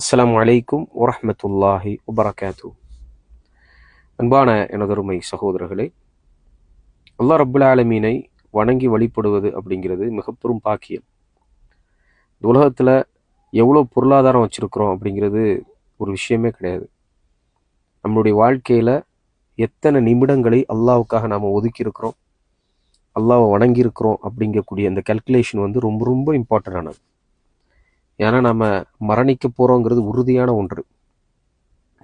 அஸ்லாம் வலைக்கும் வரமத்துல்லாஹி வபரகாத்து. அன்பான எனதருமை சகோதரர்களே அல்லாஹ் ரபுல் ஆலமீனை வணங்கி வழிபடுவது அப்படிங்கிறது மிகப்பெரும் பாக்கியம். இந்த உலகத்தில் எவ்வளோ பொருளாதாரம் வச்சுருக்குறோம் அப்படிங்கிறது ஒரு விஷயமே கிடையாது. நம்மளுடைய வாழ்க்கையில் எத்தனை நிமிடங்களை அல்லாவுக்காக நாம் ஒதுக்கியிருக்கிறோம் அல்லாவை வணங்கியிருக்கிறோம் அப்படிங்கக்கூடிய அந்த கல்குலேஷன் வந்து ரொம்ப ரொம்ப இம்பார்ட்டண்டானது ஏன்னா நம்ம மரணிக்க போகிறோங்கிறது உறுதியான ஒன்று.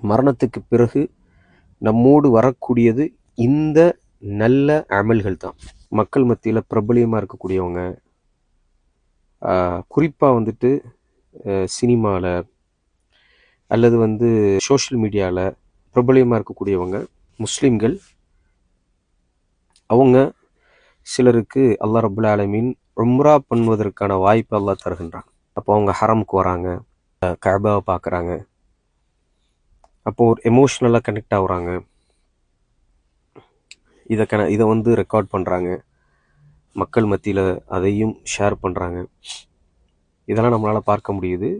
மரணத்துக்கு பிறகு நம்மோடு வரக்கூடியது இந்த நல்ல அமல்கள் தான். மக்கள் மத்தியில் பிரபலியமாக இருக்கக்கூடியவங்க குறிப்பாக வந்துட்டு சினிமாவில் அல்லது வந்து சோஷியல் மீடியாவில் பிரபலியமாக இருக்கக்கூடியவங்க முஸ்லீம்கள் அவங்க சிலருக்கு அல்லா ரபுல் ஆலமீன் உம்ரா பண்ணுவதற்கான வாய்ப்பு அல்லா தருகின்றான். அப்போ அவங்க ஹரம்க்கு வராங்க. கபாவை பார்க்குறாங்க. அப்போது ஒரு எமோஷ்னலாக கனெக்ட் ஆகுறாங்க. இதை கன இதை வந்து ரெக்கார்ட் பண்ணுறாங்க மக்கள் மத்தியில் அதையும் ஷேர் பண்ணுறாங்க இதெல்லாம் நம்மளால் பார்க்க முடியுது.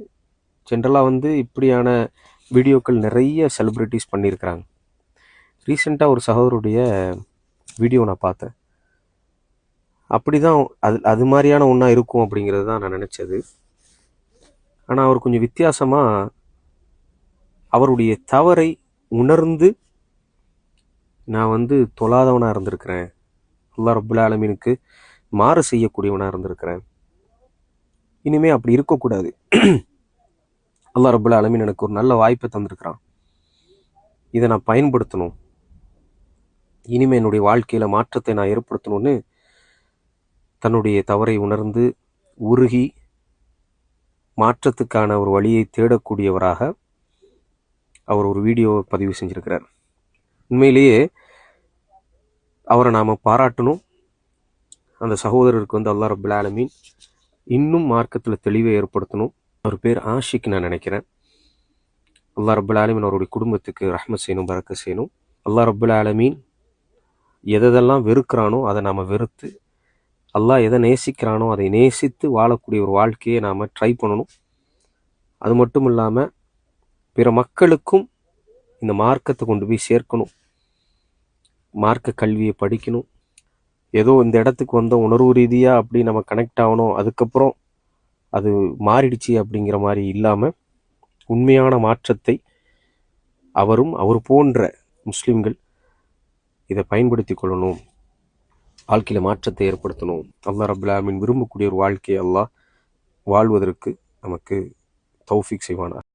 ஜென்ரலாக வந்து இப்படியான வீடியோக்கள் நிறைய செலிப்ரிட்டிஸ் பண்ணியிருக்கிறாங்க. ரீசெண்டாக ஒரு சகோதருடைய வீடியோ நான் பார்த்தேன். அப்படி தான் அது அது மாதிரியான ஒன்றா இருக்கும் அப்படிங்கிறது தான் நான் நினச்சது. ஆனால் அவர் கொஞ்சம் வித்தியாசமாக அவருடைய தவறை உணர்ந்து நான் வந்து தொழாதவனாக இருந்திருக்கிறேன். அல்லா ரபுல் ஆலமீனுக்கு மாறு செய்யக்கூடியவனாக இருந்திருக்கிறேன். இனிமே அப்படி இருக்கக்கூடாது. அல்லா ரபுல் ஆலமீன் எனக்கு ஒரு நல்ல வாய்ப்பை தந்திருக்கிறான். இதை நான் பயன்படுத்தணும். இனிமே என்னுடைய வாழ்க்கையில் மாற்றத்தை நான் ஏற்படுத்தணும்னு தன்னுடைய தவறை உணர்ந்து உருகி மாற்றத்துக்கான ஒரு வழியை தேடக்கூடியவராக அவர் ஒரு வீடியோ பதிவு செஞ்சுருக்கிறார். உண்மையிலேயே அவரை நாம் பாராட்டணும். அந்த சகோதரருக்கு வந்து அல்லா ரபுல் ஆலமீன் இன்னும் மார்க்கத்தில் தெளிவை ஏற்படுத்தணும். அவர் பேர் ஆஷிக் நான் நினைக்கிறேன். அல்லா ரபுல் ஆலமீன் அவருடைய குடும்பத்துக்கு ரஹ்மத் செய்யணும் பறக்க செய்யணும். அல்லா ரபுல் ஆலமீன் எதெல்லாம் வெறுக்கிறானோ அதை நாம் வெறுத்து அல்லாஹ் எதை நேசிக்கிறானோ அதை நேசித்து வாழக்கூடிய ஒரு வாழ்க்கையை நாம் ட்ரை பண்ணணும். அது மட்டும் இல்லாமல் பிற மக்களுக்கும் இந்த மார்க்கத்தை கொண்டு போய் சேர்க்கணும். மார்க்க கல்வியை படிக்கணும். ஏதோ இந்த இடத்துக்கு வந்த உணர்வு ரீதியாக அப்படி நம்ம கனெக்ட் ஆகணும். அதுக்கப்புறம் அது மாறிடுச்சு அப்படிங்கிற மாதிரி இல்லாமல் உண்மையான மாற்றத்தை அவரும் அவர் போன்ற முஸ்லீம்கள் இதை பயன்படுத்தி கொள்ளணும். வாழ்க்கையில் மாற்றத்தை ஏற்படுத்தணும். அல்லா ரபுல்லாமின் விரும்பக்கூடிய ஒரு வாழ்க்கையை அல்லாஹ் வாழ்வதற்கு நமக்கு தௌஃபிக் செய்வானார்